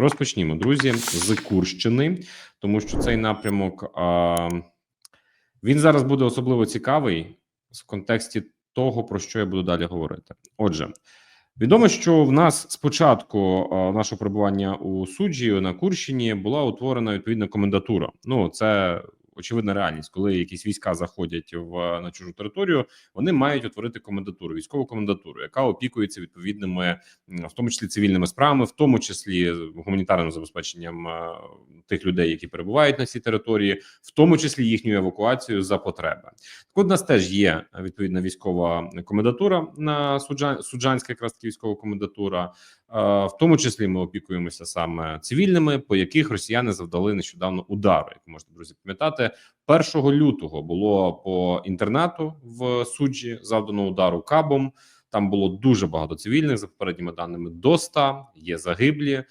Розпочнімо, друзі, з Курщини, тому що цей напрямок а, він зараз буде особливо цікавий в контексті того, про що я буду далі говорити. Отже, відомо, що в нас спочатку нашого перебування у суджі на Курщині була утворена відповідна комендатура. Ну, це очевидна реальність, коли якісь війська заходять в на чужу територію, вони мають утворити комендатуру, військову комендатуру, яка опікується відповідними, в тому числі цивільними справами, в тому числі гуманітарним забезпеченням е, тих людей, які перебувають на цій території, в тому числі їхньою евакуацією за потреби. Так от у нас теж є відповідна військова комендатура на Суджан, Суджанська якраз таки військова комендатура. Е, В тому числі ми опікуємося саме цивільними, по яких росіяни завдали нещодавно удару. Як можете друзі пам'ятати, 1 лютого було по інтернату в суджі завдано удару кабом. Там було дуже багато цивільних за попередніми даними до 100, є загиблі.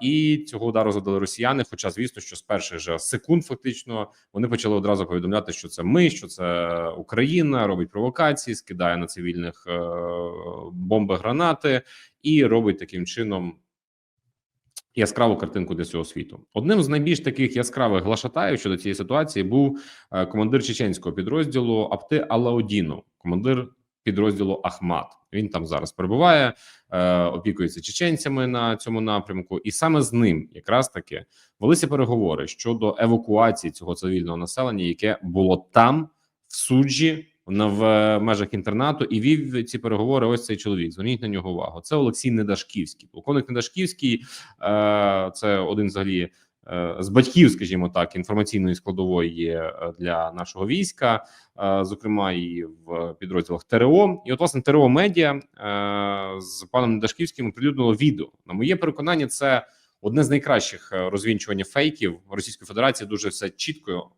І цього удару задали росіяни. Хоча, звісно, що з перших же секунд фактично вони почали одразу повідомляти, що це ми, що це Україна робить провокації, скидає на цивільних е, бомби, гранати і робить таким чином яскраву картинку для всього світу. Одним з найбільш таких яскравих глашатаїв щодо цієї ситуації був е, командир чеченського підрозділу Апти Алаудіну, командир підрозділу Ахмат. Він там зараз перебуває, е, опікується чеченцями на цьому напрямку, і саме з ним якраз таки велися переговори щодо евакуації цього цивільного населення, яке було там в суджі. На в межах інтернату і вів ці переговори. Ось цей чоловік. Зверніть на нього увагу. Це Олексій Недашківський. Полковник Недашківський е, це один взагалі е, з батьків, скажімо так, інформаційної складової є для нашого війська, е, зокрема і в підрозділах ТРО. І от власне ТРО медіа е, з паном Недашківським оприлюднило відео. На моє переконання, це одне з найкращих е, розвінчування фейків Російської Федерації. Дуже все чітко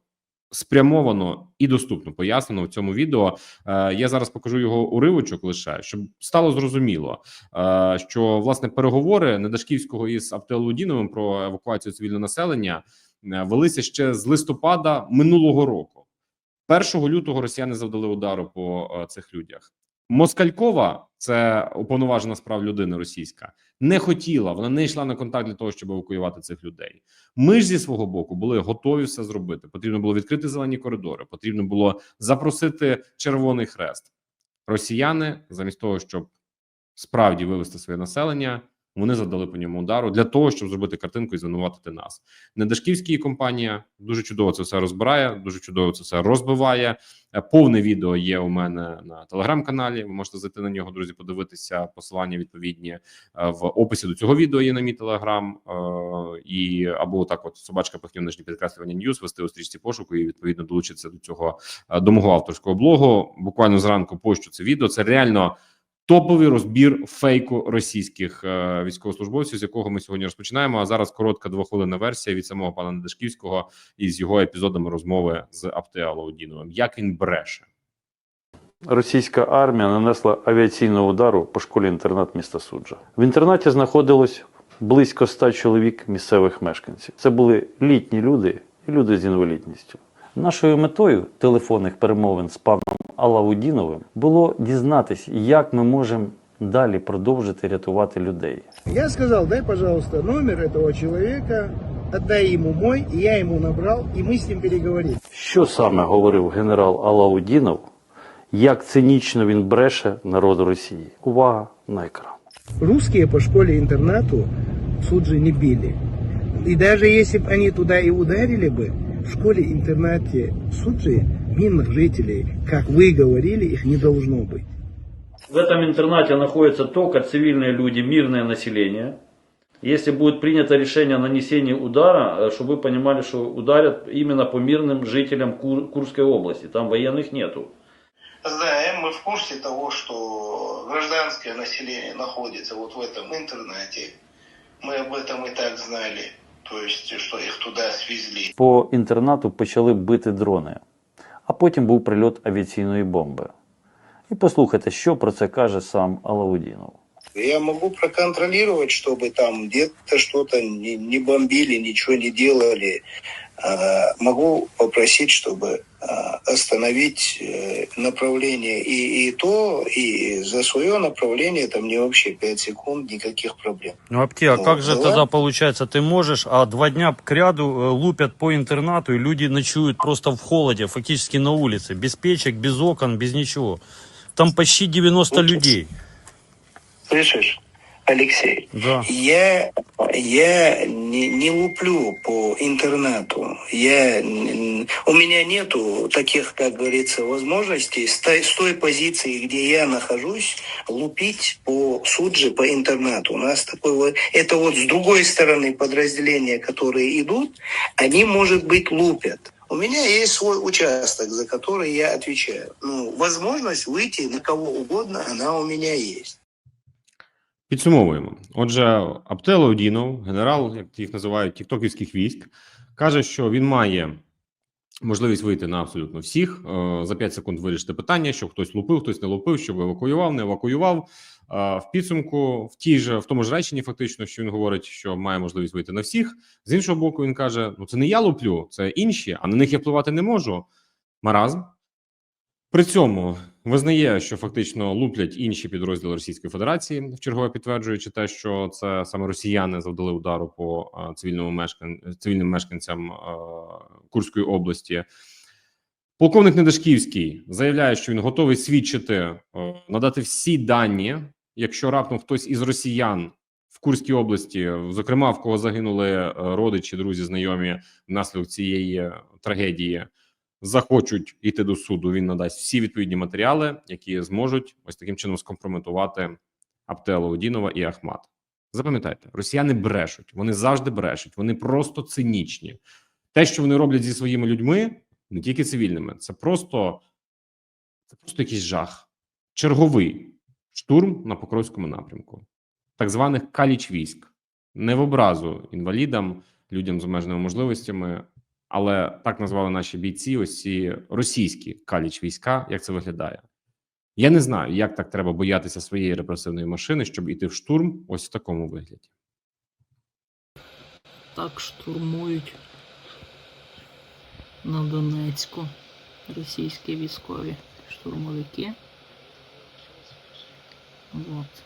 спрямовано і доступно пояснено в цьому відео. Е, я зараз покажу його уривочок лише, щоб стало зрозуміло, е, що власне переговори Недашківського із Автолудіновим про евакуацію цивільного населення е, велися ще з листопада минулого року. 1 лютого росіяни завдали удару по цих людях. Москалькова, це уповноважена справ людини російська, не хотіла. Вона не йшла на контакт для того, щоб евакуювати цих людей. Ми ж зі свого боку були готові все зробити. Потрібно було відкрити зелені коридори. Потрібно було запросити Червоний Хрест. Росіяни, замість того, щоб справді вивести своє населення, вони завдали по ньому удару для того, щоб зробити картинку і звинуватити нас. Недашківський компанія дуже чудово це все розбирає, дуже чудово це все розбиває. Е, Повне відео є у мене на телеграм-каналі. Ви можете зайти на нього, друзі, подивитися посилання відповідні е, в описі до цього відео. Є на мій телеграм е, і або так, от собачка нижні підкреслювання Ньюс, вести у стрічці пошуку і відповідно долучитися до цього до мого авторського блогу. Буквально зранку пощу це відео. Це реально. Топовий розбір фейку російських е, військовослужбовців, з якого ми сьогодні розпочинаємо. А зараз коротка двохвилинна версія від самого пана Недашківського із його епізодами розмови з Аптеалаудіновим. Як він бреше? Російська армія нанесла авіаційного удару по школі-інтернат міста Суджа. В інтернаті знаходилось близько ста чоловік місцевих мешканців. Це були літні люди і люди з інвалідністю. Нашою метою телефонних перемовин з паном Алаудіновим було дізнатись, як ми можемо далі продовжити рятувати людей. Я сказал, дай, пожалуйста, номер этого человека, отдай ему мой, и я ему набрал, и мы с ним переговорили. Що саме говорив генерал Алаудінов, як цинічно він бреше народу Росії? Увага на екран. Русские по школе-интернату суд же не били. И даже если бы они туда и ударили бы, в школе-интернате Суджи мирных жителей, как вы говорили, их не должно быть. В этом интернате находятся только цивильные люди, мирное население. Если будет принято решение о нанесении удара, э, чтобы вы понимали, что ударят именно по мирным жителям Кур- Курской области. Там военных нету. Знаем, мы в курсе того, что гражданское население находится вот в этом интернате. Мы об этом и так знали. То що їх туди свізли. По інтернату почали бити дрони, а потім був прильот авіаційної бомби. І послухайте, що про це каже сам Алаудінов. Я могу проконтролировать, чтобы там где-то что-то не, не бомбили, ничего не делали. А, могу попросить, чтобы э, остановить э, направление и, и то, и за свое направление там не вообще 5 секунд, никаких проблем. Ну, Апти, а Ну, как же давай. тогда получается, ты можешь, а два дня к ряду э, лупят по интернату, и люди ночуют просто в холоде, фактически на улице, без печек, без окон, без ничего. Там почти 90 Ну, людей. Слышишь, Алексей? Да. Я, я не, не луплю по интернету. Я, у меня нету таких, как говорится, возможностей с той, с той позиции, где я нахожусь, лупить по суджи по интернету. У нас такой вот, это вот с другой стороны подразделения, которые идут, они, может быть, лупят. У меня есть свой участок, за который я отвечаю. Ну, возможность выйти на кого угодно, она у меня есть. Підсумовуємо. Отже, Аптело Одінов, генерал, як їх називають, тіктоківських військ, каже, що він має можливість вийти на абсолютно всіх е, за 5 секунд вирішити питання, що хтось лупив, хтось не лупив, щоб евакуював, не евакуював. Е, В підсумку, в тій же в тому ж реченні, фактично, що він говорить, що має можливість вийти на всіх. З іншого боку, він каже: Ну це не я луплю, це інші, а на них я впливати не можу. Маразм. При цьому визнає, що фактично луплять інші підрозділи Російської Федерації, вчергове підтверджуючи те, що це саме росіяни завдали удару по цивільному мешкан... цивільним мешканцям Курської області. Полковник Недашківський заявляє, що він готовий свідчити, е, надати всі дані, якщо раптом хтось із росіян в Курській області, зокрема в кого загинули е, родичі, друзі, знайомі внаслідок цієї трагедії, захочуть йти до суду. Він надасть всі відповідні матеріали, які зможуть ось таким чином скомпрометувати Аптелу Одінова і Ахмат. Запам'ятайте, росіяни брешуть, вони завжди брешуть, вони просто цинічні. Те, що вони роблять зі своїми людьми, не тільки цивільними, це просто це просто якийсь жах. Черговий штурм на Покровському напрямку, так званих каліч військ, не в образу інвалідам, людям з обмеженими можливостями, але так назвали наші бійці, ось ці російські каліч війська. Як це виглядає? Я не знаю, як так треба боятися своєї репресивної машини, щоб іти в штурм ось в такому вигляді. Так штурмують на Донецьку російські військові штурмовики. От.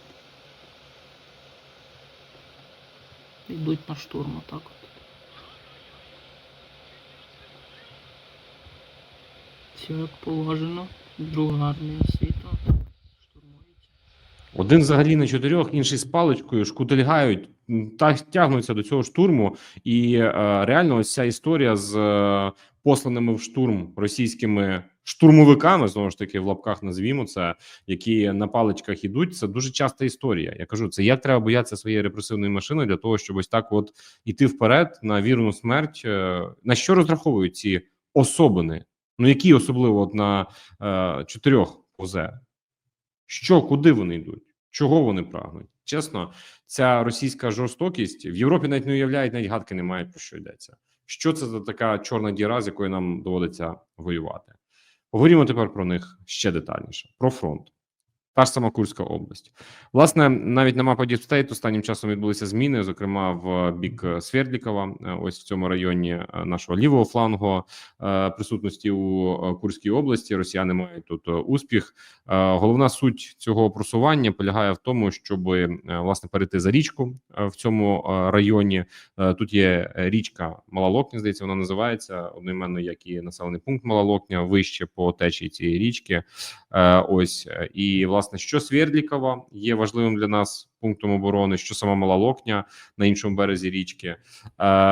Йдуть на штурм отак Все як положено. Друга армія світу. Штурмують. Один взагалі на чотирьох, інший з паличкою, шкутильгають, та тягнуться до цього штурму. І е, реально, ось ця історія з е, посланими в штурм російськими штурмовиками, знову ж таки, в лапках назвімо це, які на паличках ідуть. Це дуже часта історія. Я кажу, це як треба боятися своєї репресивної машини для того, щоб ось так, от іти вперед на вірну смерть. Е, На що розраховують ці особини? Ну які особливо от на е, чотирьох ОЗ? Що, куди вони йдуть? Чого вони прагнуть? Чесно, ця російська жорстокість в Європі навіть не уявляють, навіть гадки не мають про що йдеться. Що це за така чорна діра, з якою нам доводиться воювати? Поговоримо тепер про них ще детальніше: про фронт. Та ж сама Курська область. Власне, навіть на мапі Діпстейт останнім часом відбулися зміни, зокрема в бік Свердлікова, е, ось в цьому районі е, нашого лівого флангу е, присутності у Курській області. Росіяни мають тут успіх. Головна суть цього просування полягає в тому, щоб власне перейти за річку в цьому районі. Тут є річка Мала Локня, здається, вона називається одноіменно, як і населений пункт Мала Локня, вище по течії цієї річки. Ось і власне, що Свердлікова є важливим для нас пунктом оборони, що сама Мала Локня на іншому березі річки. Е,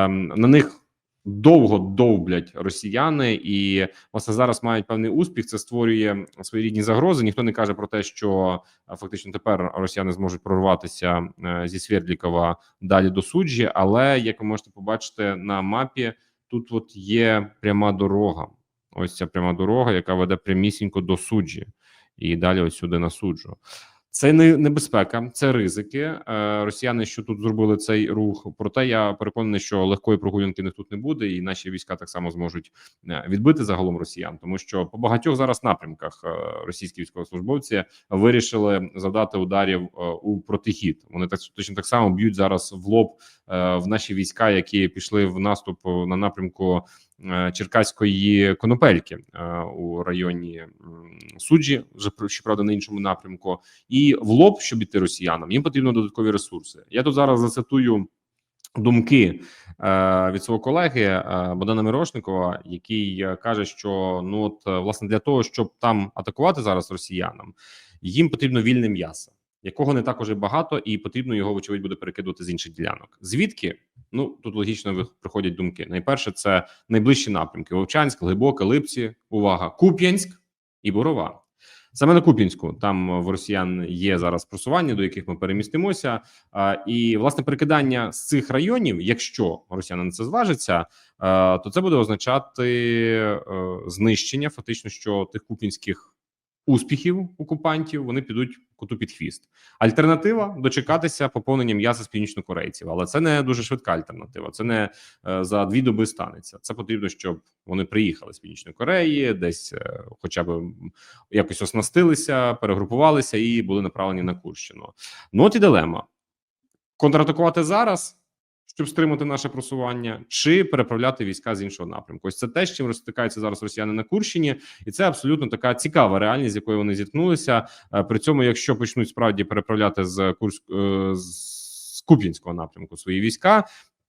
На них довго довблять росіяни, і власне зараз мають певний успіх. Це створює своєрідні загрози. Ніхто не каже про те, що е, фактично тепер росіяни зможуть прорватися е, зі Свердлікова далі до суджі. Але як ви можете побачити на мапі, тут от є пряма дорога. Ось ця пряма дорога, яка веде прямісінько до суджі, і далі ось сюди на. Це не небезпека, це ризики. Е, Росіяни, що тут зробили цей рух. Проте я переконаний, що легкої прогулянки них тут не буде, і наші війська так само зможуть е, відбити загалом росіян, тому що по багатьох зараз напрямках е, російські військовослужбовці вирішили завдати ударів у протихід. Вони так точно так само б'ють зараз в лоб в наші війська, які пішли в наступ на напрямку е, Черкаської Конопельки е, у районі суджі, вже щоправда на іншому напрямку, і в лоб, щоб іти росіянам, їм потрібно додаткові ресурси. Я тут зараз зацитую думки е, від свого колеги е, Богдана Мирошникова, який е, каже, що ну от е, власне для того, щоб там атакувати зараз росіянам, їм потрібно вільне м'ясо, якого не так уже багато, і потрібно його вочевидь буде перекидувати з інших ділянок. Звідки? Ну тут логічно приходять думки. Найперше, це найближчі напрямки: Вовчанськ, Глибоке, Липці. Увага, Куп'янськ і Бурова. Саме на Куп'янську там в росіян є зараз просування, до яких ми перемістимося. І власне перекидання з цих районів, якщо росіяни на це зважаться, то це буде означати е, знищення, фактично, що тих купінських успіхів окупантів вони підуть коту під хвіст. Альтернатива дочекатися поповнення м'яса з північнокорейців, але це не дуже швидка альтернатива. Це не е, за дві доби станеться. Це потрібно, щоб вони приїхали з північної Кореї, десь е, хоча б якось оснастилися, перегрупувалися і були направлені на Курщину. Ну от і дилема: контратакувати зараз, щоб стримати наше просування, чи переправляти війська з іншого напрямку. Ось це те, з чим розтикаються зараз росіяни на Курщині, і це абсолютно така цікава реальність, з якою вони зіткнулися. Е, При цьому, якщо почнуть справді переправляти з Курськ е, з Куп'янського напрямку свої війська.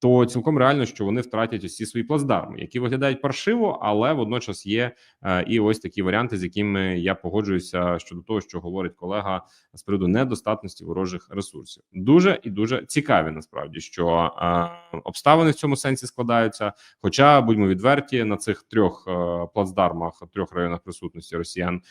То цілком реально, що вони втратять ці свої плацдарми, які виглядають паршиво, але водночас є е, і ось такі варіанти, з якими я погоджуюся щодо того, що говорить колега з приводу недостатності ворожих ресурсів. Дуже і дуже цікаві насправді, що е, обставини в цьому сенсі складаються. Хоча будьмо відверті на цих трьох е, плацдармах, трьох районах присутності росіян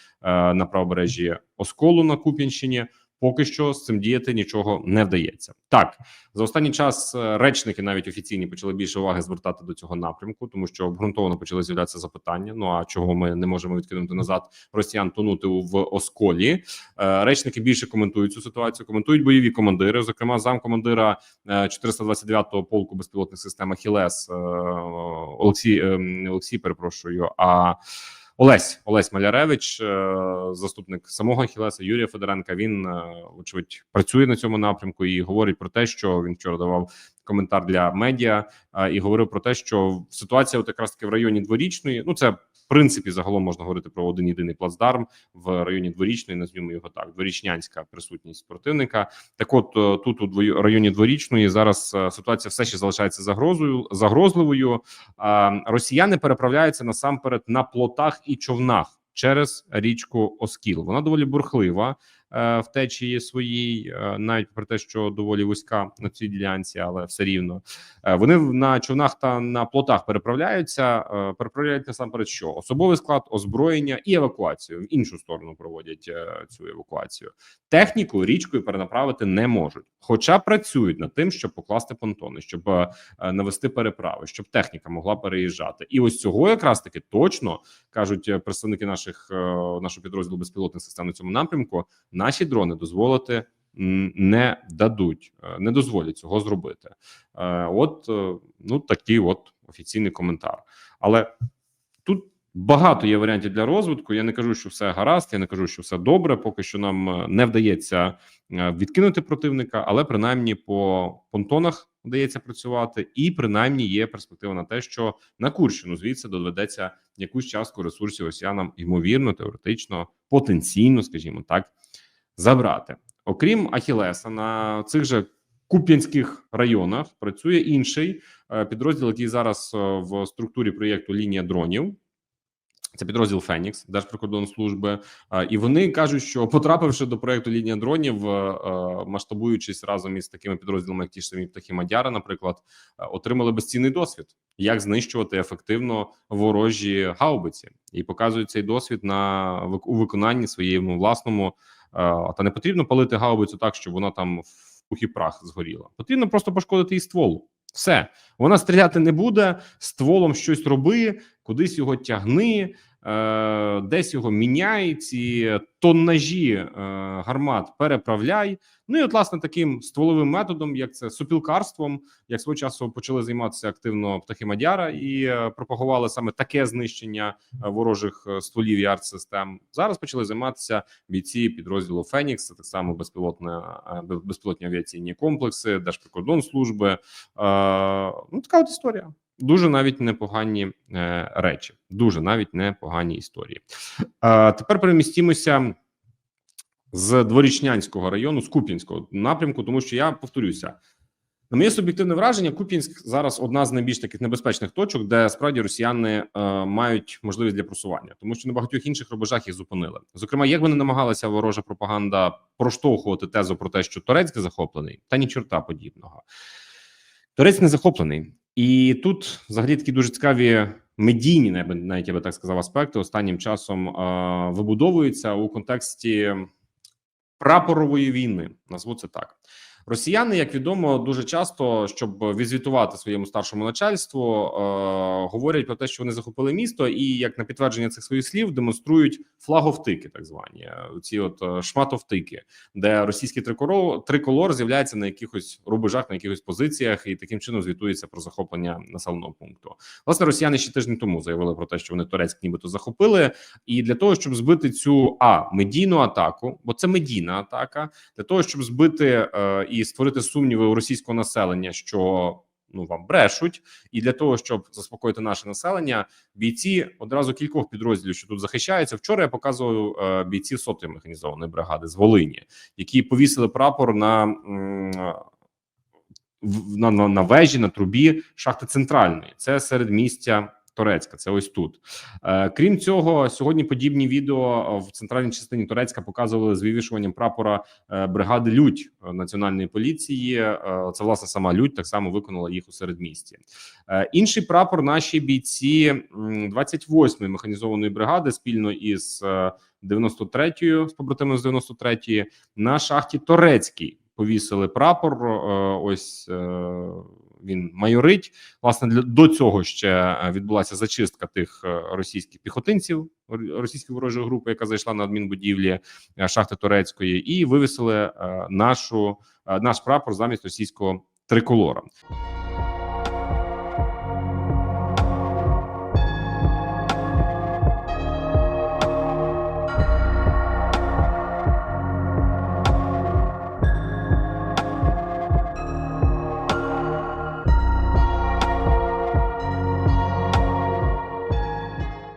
на правобережжі Осколу на Куп'янщині. Поки що з цим діяти нічого не вдається. Так за останній час е, речники навіть офіційні почали більше уваги звертати до цього напрямку, тому що обґрунтовано почали з'являтися запитання. Ну а чого ми не можемо відкинути назад росіян тонути в осколі? Е, Речники більше коментують цю ситуацію. Коментують бойові командири. Зокрема, замкомандира е, 429-го полку безпілотних систем Ахілес е, Олексій е, Олексій. Перепрошую. А Олесь Олесь Маляревич, е, заступник самого Ахілеса Юрія Федоренка. Він е, очевидь працює на цьому напрямку і говорить про те, що він вчора давав коментар для медіа е, і говорив про те, що ситуація, от якраз таки в районі дворічної, ну це в принципі загалом можна говорити про один єдиний плацдарм в районі дворічної. Назвімо його так: дворічнянська присутність противника. Так, от е, тут у районі дворічної зараз е, ситуація все ще залишається загрозою загрозливою. Росіяни переправляються насамперед на плотах і човнах через річку Оскіл. Вона доволі бурхлива е, в течії своїй, е, навіть про те, що доволі вузька на цій ділянці, але все рівно Е, вони на човнах та на плотах переправляються. е, Переправляють насамперед, що особовий склад, озброєння і евакуацію в іншу сторону проводять е, цю евакуацію. Техніку річкою перенаправити не можуть, хоча працюють над тим, щоб покласти понтони, щоб е, е, навести переправи, щоб техніка могла переїжджати. І ось цього якраз таки точно кажуть е, представники наших е, нашого підрозділу безпілотних систем на цьому напрямку. Наші дрони дозволити не дадуть, е, не дозволять цього зробити. Е, От е, ну такий от офіційний коментар. Але тут багато є варіантів для розвитку. Я не кажу, що все гаразд, я не кажу, що все добре. Поки що нам не вдається відкинути противника, але принаймні по понтонах вдається працювати, і принаймні є перспектива на те, що на Курщину звідси доведеться якусь частку ресурсів росіянам ймовірно, теоретично, потенційно, скажімо так, забрати. Окрім Ахілеса, на цих же Куп'янських районах працює інший е, підрозділ, який зараз е, в структурі проєкту лінія дронів. Це підрозділ Фенікс Держприкордонслужби, і вони кажуть, що потрапивши до проекту лінія дронів, е, е, масштабуючись разом із такими підрозділами, як ті ж самі птахи Мадяра, наприклад, е, отримали безцінний досвід, як знищувати ефективно ворожі гаубиці, і показують цей досвід на у виконанні своєму власному. Та не потрібно палити гаубицю так, щоб вона там в пух прах згоріла. Потрібно просто пошкодити її стволу. Все вона стріляти не буде стволом щось роби, кудись його тягни. е, десь його міняй, ці тоннажі е, гармат переправляй. Ну і от, власне, таким стволовим методом, як це супілкарством, як свого часу почали займатися активно птахи Мадяра і е, пропагували саме таке знищення е, ворожих стволів і артсистем. Зараз почали займатися бійці підрозділу Фенікс, так само безпілотна е, безпілотні авіаційні комплекси, Держприкордонслужби. Е, ну така от історія. Дуже навіть непогані е, речі, дуже навіть непогані історії. Е, тепер перемістімося з дворічнянського району, з Куп'янського напрямку, тому що я повторюся. На моє суб'єктивне враження, Куп'янськ зараз одна з найбільш таких небезпечних точок, де справді росіяни е, мають можливість для просування, тому що на багатьох інших рубежах їх зупинили. Зокрема, як би не намагалася ворожа пропаганда проштовхувати тезу про те, що Торецьк захоплений, та ні чорта подібного. Торець не захоплений, і тут взагалі такі дуже цікаві медійні, навіть я би так сказав, аспекти останнім часом е, вибудовуються у контексті прапорової війни. Назву це так. Росіяни, як відомо, дуже часто, щоб відзвітувати своєму старшому начальству, е, говорять про те, що вони захопили місто, і як на підтвердження цих своїх слів демонструють флаговтики, так звані е, ці от е, шматовтики, де російський триколор, триколор з'являється на якихось рубежах, на якихось позиціях, і таким чином звітується про захоплення населеного пункту. Власне, росіяни ще тиждень тому заявили про те, що вони Турецьк нібито захопили, і для того, щоб збити цю а медійну атаку, бо це медійна атака, для того, щоб збити е, і створити сумніви у російського населення, що ну вам брешуть, і для того, щоб заспокоїти наше населення, бійці одразу кількох підрозділів, що тут захищаються. Вчора я показував е, бійців сотої механізованої бригади з Волині, які повісили прапор на. м, на, на, на вежі на трубі шахти центральної. Це серед містя Торецька. Це ось тут. Е, крім цього, сьогодні подібні відео в центральній частині Турецька показували з вивішуванням прапора е, бригади Людь е, національної поліції. Е, це власне сама Людь так само виконала їх у середмісті. Е, інший прапор наші бійці м, 28-ї механізованої бригади спільно із е, 93-ю з побратимами з 93-ї на шахті Торецькій повісили прапор. е, Ось е, він майорить. Власне, для до цього ще е, відбулася зачистка тих е, російських піхотинців російської ворожої групи, яка зайшла на адмінбудівлі е, шахти Турецької, і вивісили нашу наш прапор замість російського триколора.